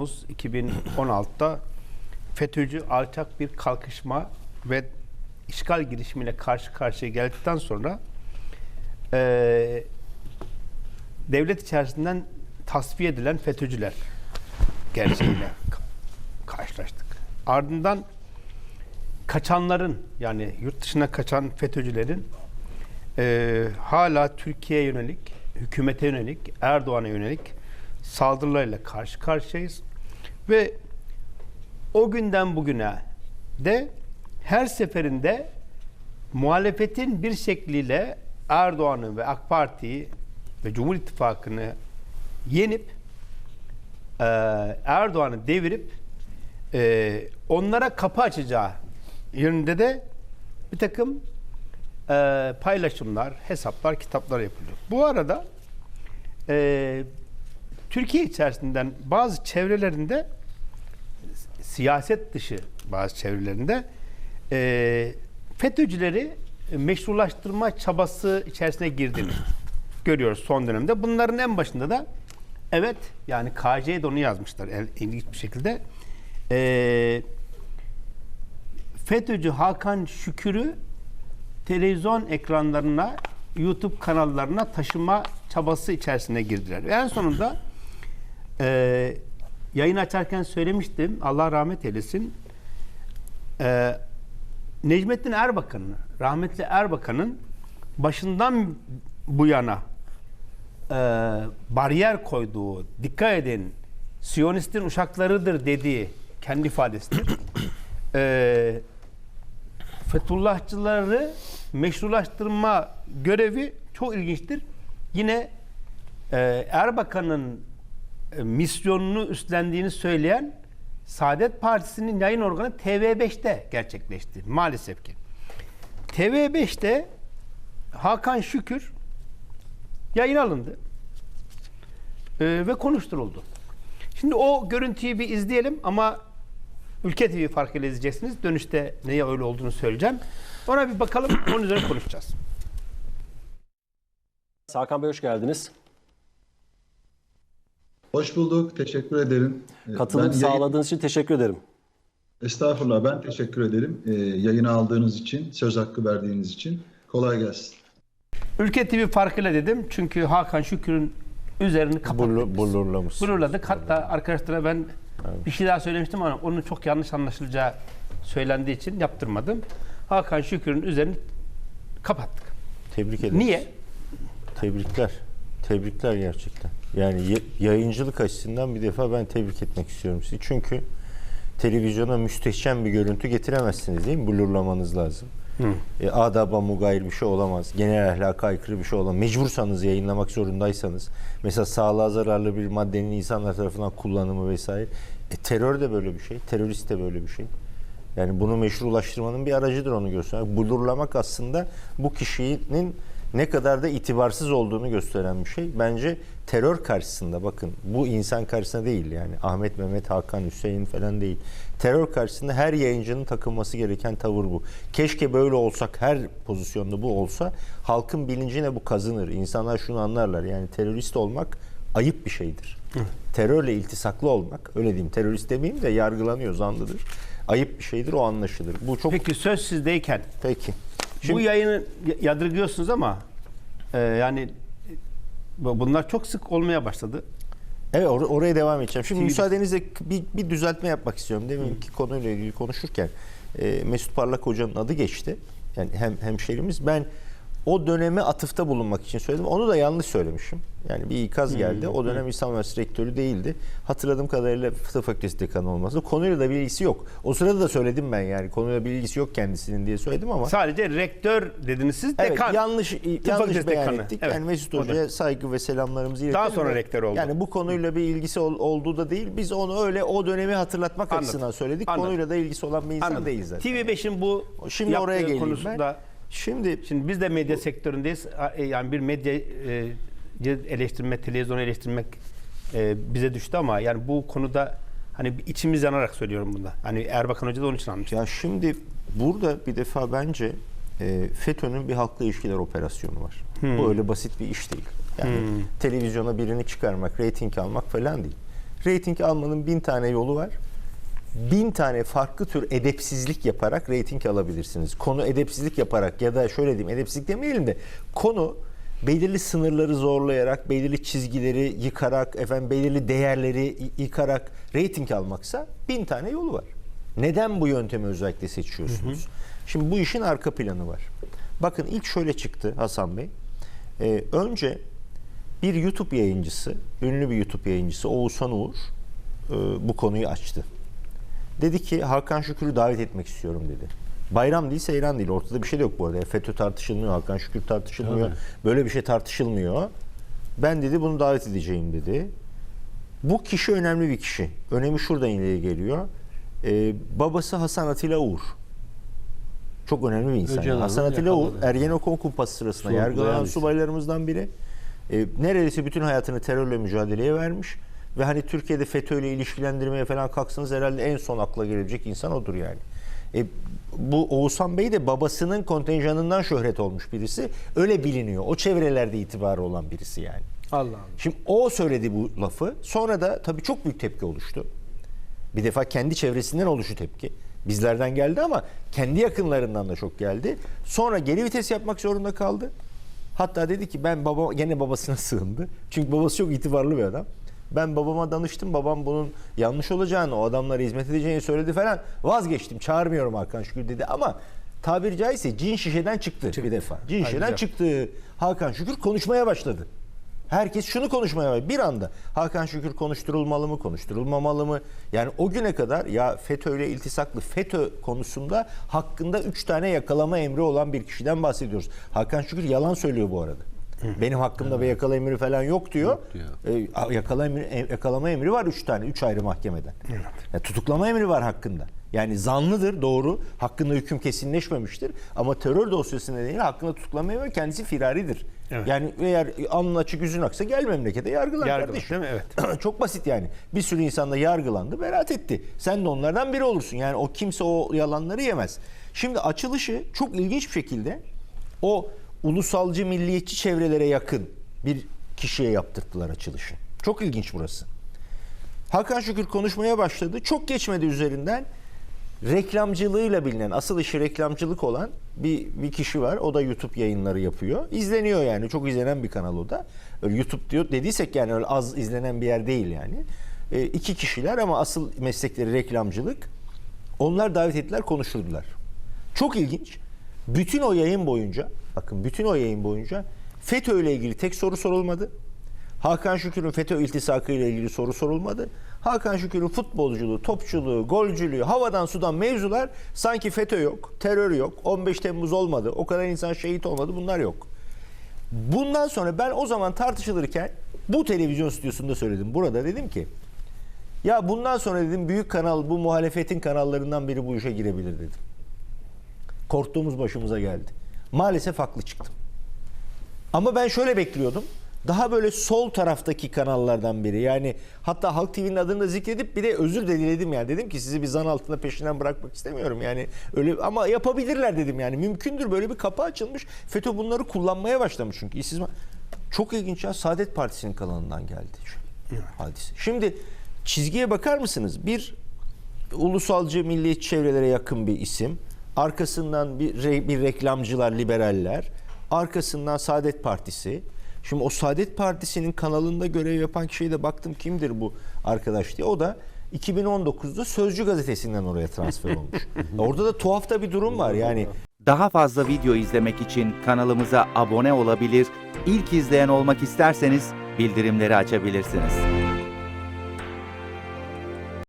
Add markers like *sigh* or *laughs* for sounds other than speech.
Temmuz 2016'da FETÖ'cü alçak bir kalkışma ve işgal girişimiyle karşı karşıya geldikten sonra eee, devlet içerisinden tasfiye edilen FETÖ'cüler gerçeğiyle ka- karşılaştık. Ardından kaçanların yani yurt dışına kaçan FETÖ'cülerin eee, hala Türkiye'ye yönelik, hükümete yönelik, Erdoğan'a yönelik saldırılarıyla karşı karşıyayız. Ve o günden bugüne de her seferinde muhalefetin bir şekliyle Erdoğan'ı ve AK Parti'yi ve Cumhur İttifakı'nı yenip eee, Erdoğan'ı devirip eee, onlara kapı açacağı yönünde de bir takım eee, paylaşımlar, hesaplar, kitaplar yapılıyor. Bu arada eee, Türkiye içerisinden bazı çevrelerinde siyaset dışı bazı çevrelerinde eee FETÖ'cüleri meşrulaştırma çabası içerisine girdiğini *clears throat* görüyoruz son dönemde. Bunların en başında da evet yani KC'ye de onu yazmışlar ilginç bir şekilde. Eee FETÖ'cü Hakan Şükür'ü televizyon ekranlarına, YouTube kanallarına taşıma çabası içerisine girdiler. Ve en sonunda e, yayın açarken söylemiştim, Allah rahmet eylesin. E, Necmettin Erbakan'ın, rahmetli Erbakan'ın başından bu yana e, bariyer koyduğu, dikkat edin, Siyonistin uşaklarıdır dediği kendi ifadesidir. *clears throat* e, Fethullahçıları meşrulaştırma görevi çok ilginçtir. Yine e, Erbakan'ın misyonunu üstlendiğini söyleyen Saadet Partisi'nin yayın organı TV5'te gerçekleşti maalesef ki. TV5'te Hakan Şükür yayın alındı E, ve konuşturuldu. Şimdi o görüntüyü bir izleyelim ama Ülke TV farkıyla izleyeceksiniz. Dönüşte neye öyle olduğunu söyleyeceğim. Ona bir bakalım, onun üzerine konuşacağız. Hakan Bey hoş geldiniz. Hoş bulduk. Teşekkür ederim. Ee, Katılım ben yayın- sağladığınız için teşekkür ederim. Estağfurullah. Ben teşekkür ederim. Ee, yayını aldığınız için, söz hakkı verdiğiniz için. Kolay gelsin. Ülke TV farkıyla dedim çünkü Hakan Şükür'ün üzerini kapattık. Blurlamış. Blurladık. Hatta arkadaşlara ben bir şey daha söylemiştim ama onun çok yanlış anlaşılacağı söylendiği için yaptırmadım. Hakan Şükür'ün üzerini kapattık. Tebrik ederiz. Niye? Tebrikler. Tebrikler gerçekten. Yani yayıncılık açısından bir defa ben tebrik etmek istiyorum sizi. Çünkü televizyona müsteşem bir görüntü getiremezsiniz değil mi? Blurlamanız lazım. E, adaba mugayir bir şey olamaz. Genel ahlaka aykırı bir şey olamaz. Mecbursanız yayınlamak zorundaysanız. Mesela sağlığa zararlı bir maddenin insanlar tarafından kullanımı vesaire. E, terör de böyle bir şey. Terörist de böyle bir şey. Yani bunu meşrulaştırmanın bir aracıdır onu gösteren. Blurlamak aslında bu kişinin ne kadar da itibarsız olduğunu gösteren bir şey. Bence terör karşısında bakın bu insan karşısında değil yani Ahmet, Mehmet, Hakan, Hüseyin falan değil. Terör karşısında her yayıncının takılması gereken tavır bu. Keşke böyle olsak her pozisyonda bu olsa halkın bilincine bu kazınır. İnsanlar şunu anlarlar yani terörist olmak ayıp bir şeydir. Terörle iltisaklı olmak öyle diyeyim terörist demeyeyim de yargılanıyor zanlıdır. Ayıp bir şeydir o anlaşılır. Bu çok Peki söz sizdeyken peki. Bu Şimdi yayını y- yadırgıyorsunuz ama e, yani bu- bunlar çok sık olmaya başladı. Evet or- oraya devam edeceğim. Şimdi TV müsaadenizle bir, bir düzeltme yapmak istiyorum. Deminki konuyla ilgili konuşurken e, Mesut Parlak Hoca'nın adı geçti. Yani hem hemşerimiz. Ben o döneme atıfta bulunmak için söyledim. Onu da yanlış söylemişim. Yani bir ikaz geldi. O dönem İstanbul Üniversitesi rektörü değildi. Hatırladığım kadarıyla tıp fakültesi dekanı olması. Konuyla da bir ilgisi yok. O sırada da söyledim ben yani. Konuyla bir ilgisi yok kendisinin diye söyledim ama. Sadece rektör dediniz siz, Evet, dekan. yanlış yanlış fakültesi beyan dekanı. ettik. Evet, yani Mesut. Hoca'ya saygı ve selamlarımızı iletelim. Daha sonra rektör oldu. Yani bu konuyla bir ilgisi ol- olduğu da değil. Biz onu öyle o dönemi hatırlatmak Anladım. açısından söyledik. Anladım. Konuyla da ilgisi olan bir insan Anladım. değiliz zaten. TV5'in bu Şimdi oraya geleyim konusunda ben. Şimdi Şimdi biz de medya sektöründeyiz. A- Yani bir medya e, eleştirmek, televizyon eleştirmek e, bize düştü ama yani bu konuda hani içimiz yanarak söylüyorum bunda. Hani Erbakan Hoca da onun için almış. ya şimdi burada bir defa bence e, FETÖ'nün bir halkla ilişkiler operasyonu var. Bu öyle basit bir iş değil. Yani televizyona birini çıkarmak, reyting almak falan değil. Reyting almanın bin tane yolu var. Bin tane farklı tür edepsizlik yaparak reyting alabilirsiniz. Konu edepsizlik yaparak ya da şöyle diyeyim edepsizlik demeyelim de konu belirli sınırları zorlayarak, belirli çizgileri yıkarak, efendim belirli değerleri yıkarak reyting almaksa bin tane yolu var. Neden bu yöntemi özellikle seçiyorsunuz? Şimdi bu işin arka planı var. Bakın ilk şöyle çıktı Hasan Bey. Ee, önce bir YouTube yayıncısı, ünlü bir YouTube yayıncısı Oğuzhan Uğur e, bu konuyu açtı. Dedi ki Hakan Şükür'ü davet etmek istiyorum dedi. Bayram değil, seyran değil. Ortada bir şey de yok bu arada. FETÖ tartışılmıyor, Hakan Şükür tartışılmıyor. Böyle bir şey tartışılmıyor. Ben dedi bunu davet edeceğim dedi. Bu kişi önemli bir kişi. Önemi şuradan ileri geliyor. Ee, babası Hasan Atilla Uğur. Çok önemli bir insan. Öcalan'ın Hasan Atilla Uğur. Ergenekon kumpası sırasında yargılanan birisi. subaylarımızdan biri. E, neredeyse bütün hayatını terörle mücadeleye vermiş. Ve hani Türkiye'de FETÖ'yle ilişkilendirmeye falan kalksanız herhalde en son akla gelebilecek insan odur yani. E, bu Oğuzhan Bey de babasının kontenjanından şöhret olmuş birisi. Öyle biliniyor. O çevrelerde itibarı olan birisi yani. Allah Allah. Şimdi o söyledi bu lafı. Sonra da tabii çok büyük tepki oluştu. Bir defa kendi çevresinden oluşu tepki. Bizlerden geldi ama kendi yakınlarından da çok geldi. Sonra geri vites yapmak zorunda kaldı. Hatta dedi ki ben baba gene babasına *laughs* sığındı. Çünkü babası çok itibarlı bir adam. Ben babama danıştım. Babam bunun yanlış olacağını, o adamlara hizmet edeceğini söyledi falan. Vazgeçtim. Çağırmıyorum Hakan Şükür dedi ama tabiri caizse cin şişeden çıktı, bir defa. Cin şişeden güzel. çıktı. Hakan Şükür konuşmaya başladı. Herkes şunu konuşmaya başladı. Bir anda Hakan Şükür konuşturulmalı mı, konuşturulmamalı mı? Yani o güne kadar ya FETÖ ile iltisaklı FETÖ konusunda hakkında 3 tane yakalama emri olan bir kişiden bahsediyoruz. Hakan Şükür yalan söylüyor bu arada. Benim hakkımda bir yakalama emri falan yok diyor. Ee, yakalama, emri, em- yakalama emri var 3 tane, 3 ayrı mahkemeden. Ya, tutuklama emri var hakkında. Yani zanlıdır doğru. Hakkında hüküm kesinleşmemiştir. Ama terör dosyası nedeniyle hakkında tutuklama emri var, kendisi firaridir. Evet. Yani eğer alnın açık yüzün aksa gel memlekete yargılan Yargılan, kardeşim. değil mi? Evet. *clears throat* Çok basit yani. Bir sürü insan da yargılandı, beraat etti. Sen de onlardan biri olursun. Yani o kimse o yalanları yemez. Şimdi açılışı çok ilginç bir şekilde o ulusalcı milliyetçi çevrelere yakın bir kişiye yaptırdılar açılışı. Çok ilginç burası. Hakan Şükür konuşmaya başladı. Çok geçmedi üzerinden reklamcılığıyla bilinen, asıl işi reklamcılık olan bir, bir kişi var. O da YouTube yayınları yapıyor. İzleniyor yani. Çok izlenen bir kanal o da. Öyle YouTube diyor dediysek yani öyle az izlenen bir yer değil yani. E, iki kişiler ama asıl meslekleri reklamcılık. Onlar davet ettiler, konuşturdular. Çok ilginç. Bütün o yayın boyunca, bakın bütün o yayın boyunca FETÖ ile ilgili tek soru sorulmadı. Hakan Şükür'ün FETÖ iltisakı ile ilgili soru sorulmadı. Hakan Şükür'ün futbolculuğu, topçuluğu, golcülüğü, havadan sudan mevzular sanki FETÖ yok, terör yok, 15 Temmuz olmadı, o kadar insan şehit olmadı bunlar yok. Bundan sonra ben o zaman tartışılırken bu televizyon stüdyosunda söyledim. Burada dedim ki ya bundan sonra dedim büyük kanal bu muhalefetin kanallarından biri bu işe girebilir dedim. Korktuğumuz başımıza geldi. Maalesef haklı çıktım. Ama ben şöyle bekliyordum. Daha böyle sol taraftaki kanallardan biri. Yani hatta Halk TV'nin adını da zikredip bir de özür de diledim yani. Dedim ki sizi bir zan altında peşinden bırakmak istemiyorum. Yani öyle ama yapabilirler dedim yani. Mümkündür böyle bir kapı açılmış. FETÖ bunları kullanmaya başlamış çünkü. İşsiz Çok ilginç ya. Saadet Partisi'nin kanalından geldi şu hadise. Şimdi çizgiye bakar mısınız? Bir ulusalcı milliyetçi çevrelere yakın bir isim. Arkasından bir, re- bir reklamcılar, liberaller. Arkasından Saadet Partisi. Şimdi o Saadet Partisi'nin kanalında görev yapan kişiye de baktım kimdir bu arkadaş diye. O da 2019'da Sözcü gazetesinden oraya transfer olmuş. *laughs* Orada da tuhaf da bir durum var yani. Daha fazla video izlemek için kanalımıza abone olabilir, ilk izleyen olmak isterseniz bildirimleri açabilirsiniz.